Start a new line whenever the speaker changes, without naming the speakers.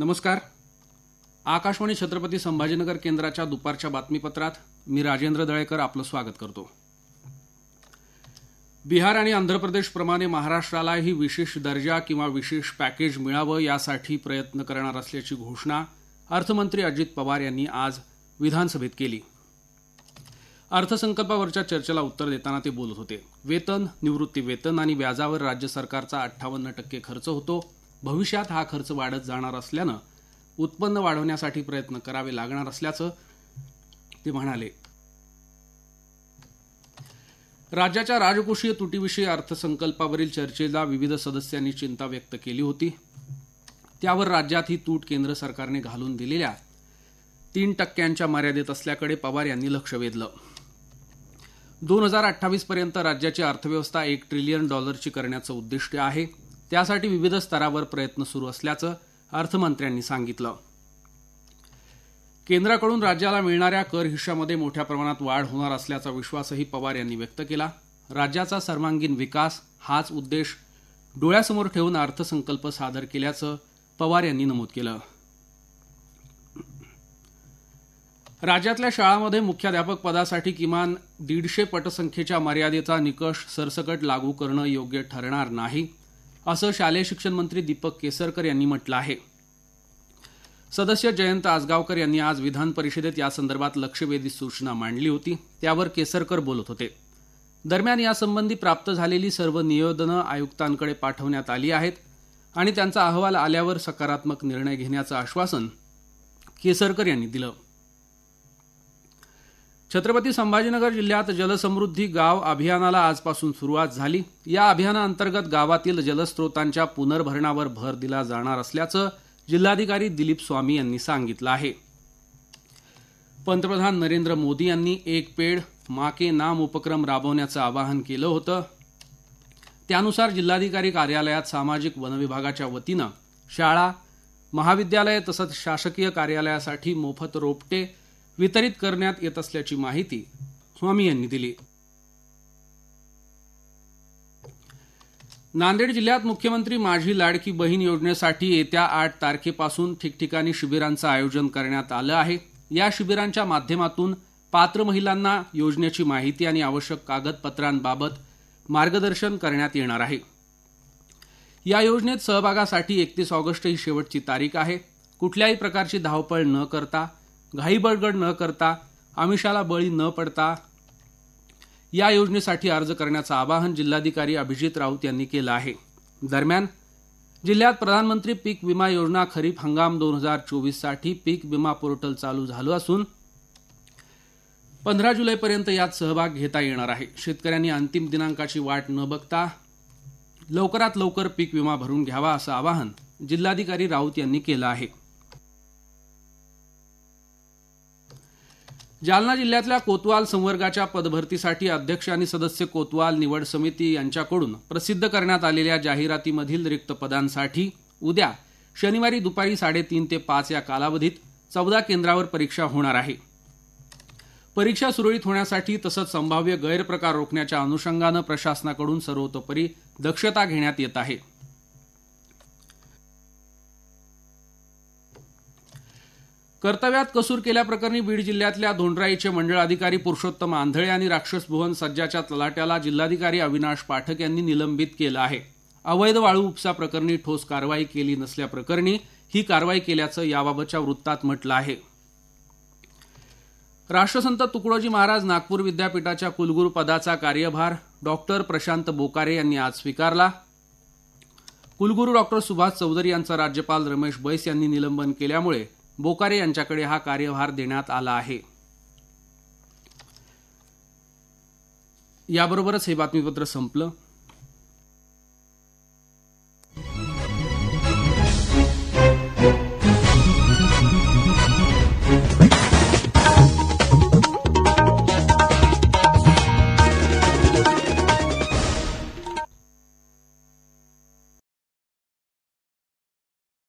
नमस्कार आकाशवाणी छत्रपती संभाजीनगर केंद्राच्या दुपारच्या बातमीपत्रात मी राजेंद्र दळेकर आपलं स्वागत करतो बिहार आणि आंध्र प्रदेशप्रमाणे महाराष्ट्रालाही विशेष दर्जा किंवा विशेष पॅकेज मिळावं यासाठी प्रयत्न करणार असल्याची घोषणा अर्थमंत्री अजित पवार यांनी आज विधानसभेत केली अर्थसंकल्पावरच्या चर्चेला उत्तर देताना ते बोलत होते वेतन निवृत्ती वेतन आणि व्याजावर राज्य सरकारचा अठ्ठावन्न टक्के खर्च होतो भविष्यात हा खर्च वाढत जाणार असल्यानं उत्पन्न वाढवण्यासाठी प्रयत्न करावे लागणार असल्याचं ते म्हणाले राज्याच्या राजकोषीय तुटीविषयी अर्थसंकल्पावरील चर्चेला विविध सदस्यांनी चिंता व्यक्त केली होती त्यावर राज्यात ही तूट केंद्र सरकारने घालून दिलेल्या तीन टक्क्यांच्या मर्यादेत असल्याकडे पवार यांनी लक्ष वेधलं दोन हजार पर्यंत राज्याची अर्थव्यवस्था एक ट्रिलियन डॉलरची करण्याचं उद्दिष्ट आहे त्यासाठी विविध स्तरावर प्रयत्न सुरू असल्याचं अर्थमंत्र्यांनी सांगितलं केंद्राकडून राज्याला मिळणाऱ्या कर हिश्यामध्ये मोठ्या प्रमाणात वाढ होणार असल्याचा विश्वासही पवार यांनी व्यक्त केला राज्याचा सर्वांगीण विकास हाच उद्देश डोळ्यासमोर ठेवून अर्थसंकल्प सादर केल्याचं पवार यांनी नमूद केलं राज्यातल्या शाळांमध्ये मुख्याध्यापक पदासाठी किमान दीडशे पटसंख्येच्या मर्यादेचा निकष सरसकट लागू करणं योग्य ठरणार नाही असं शालेय शिक्षण मंत्री दीपक केसरकर यांनी म्हटलं आहे सदस्य जयंत आजगावकर यांनी आज विधान परिषदेत यासंदर्भात लक्षवेधी सूचना मांडली होती त्यावर केसरकर बोलत होते दरम्यान यासंबंधी प्राप्त झालेली सर्व निवेदनं आयुक्तांकडे पाठवण्यात आली आहेत आणि त्यांचा अहवाल आल्यावर सकारात्मक निर्णय घेण्याचं आश्वासन केसरकर यांनी दिलं छत्रपती संभाजीनगर जिल्ह्यात जलसमृद्धी गाव अभियानाला आजपासून सुरुवात झाली या अभियानाअंतर्गत गावातील जलस्रोतांच्या पुनर्भरणावर भर दिला जाणार असल्याचं जिल्हाधिकारी दिलीप स्वामी यांनी सांगितलं आहे पंतप्रधान नरेंद्र मोदी यांनी एक पेड माके नाम उपक्रम राबवण्याचं आवाहन केलं होतं त्यानुसार जिल्हाधिकारी कार्यालयात सामाजिक वनविभागाच्या वतीनं शाळा महाविद्यालय तसंच शासकीय कार्यालयासाठी मोफत रोपटे वितरित करण्यात येत असल्याची माहिती स्वामी यांनी दिली नांदेड जिल्ह्यात मुख्यमंत्री माझी लाडकी बहीण योजनेसाठी येत्या आठ तारखेपासून ठिकठिकाणी शिबिरांचं आयोजन करण्यात आलं आहे या शिबिरांच्या माध्यमातून पात्र महिलांना योजनेची माहिती आणि आवश्यक कागदपत्रांबाबत मार्गदर्शन करण्यात येणार आहे या योजनेत सहभागासाठी एकतीस ऑगस्ट ही शेवटची तारीख आहे कुठल्याही प्रकारची धावपळ न करता घाईबळगड न करता आमिषाला बळी न पडता या योजनेसाठी अर्ज करण्याचं आवाहन जिल्हाधिकारी अभिजित राऊत यांनी केलं आहे दरम्यान जिल्ह्यात प्रधानमंत्री पीक विमा योजना खरीप हंगाम दोन हजार चोवीससाठी पीक विमा पोर्टल चालू झालं असून पंधरा जुलैपर्यंत यात सहभाग घेता येणार आहे शेतकऱ्यांनी अंतिम दिनांकाची वाट न बघता लवकरात लवकर पीक विमा भरून घ्यावा असं आवाहन जिल्हाधिकारी राऊत यांनी केलं आहे जालना जिल्ह्यातल्या कोतवाल संवर्गाच्या पदभरतीसाठी अध्यक्ष आणि सदस्य कोतवाल निवड समिती यांच्याकडून प्रसिद्ध करण्यात आलेल्या जाहिरातीमधील रिक्त पदांसाठी उद्या शनिवारी दुपारी साडेतीन ते पाच या कालावधीत चौदा केंद्रावर परीक्षा होणार आहे परीक्षा सुरळीत होण्यासाठी तसंच संभाव्य गैरप्रकार रोखण्याच्या अनुषंगानं प्रशासनाकडून सर्वतोपरी दक्षता घेण्यात येत आहे कर्तव्यात कसूर केल्याप्रकरणी बीड जिल्ह्यातल्या धोंडराईचे मंडळ अधिकारी पुरुषोत्तम आंधळे आणि राक्षस भुवन सज्जाच्या तलाट्याला जिल्हाधिकारी अविनाश पाठक यांनी निलंबित केलं आहे अवैध वाळू उपसा प्रकरणी ठोस कारवाई केली नसल्याप्रकरणी ही कारवाई केल्याचं याबाबतच्या वृत्तात म्हटलं आहे राष्ट्रसंत तुकडोजी महाराज नागपूर विद्यापीठाच्या कुलगुरू पदाचा कार्यभार डॉक्टर प्रशांत बोकारे यांनी आज स्वीकारला कुलगुरू डॉक्टर सुभाष चौधरी यांचा राज्यपाल रमेश बैस यांनी निलंबन केल्यामुळे बोकारे यांच्याकडे हा कार्यभार देण्यात आला आहे याबरोबरच हे बातमीपत्र संपलं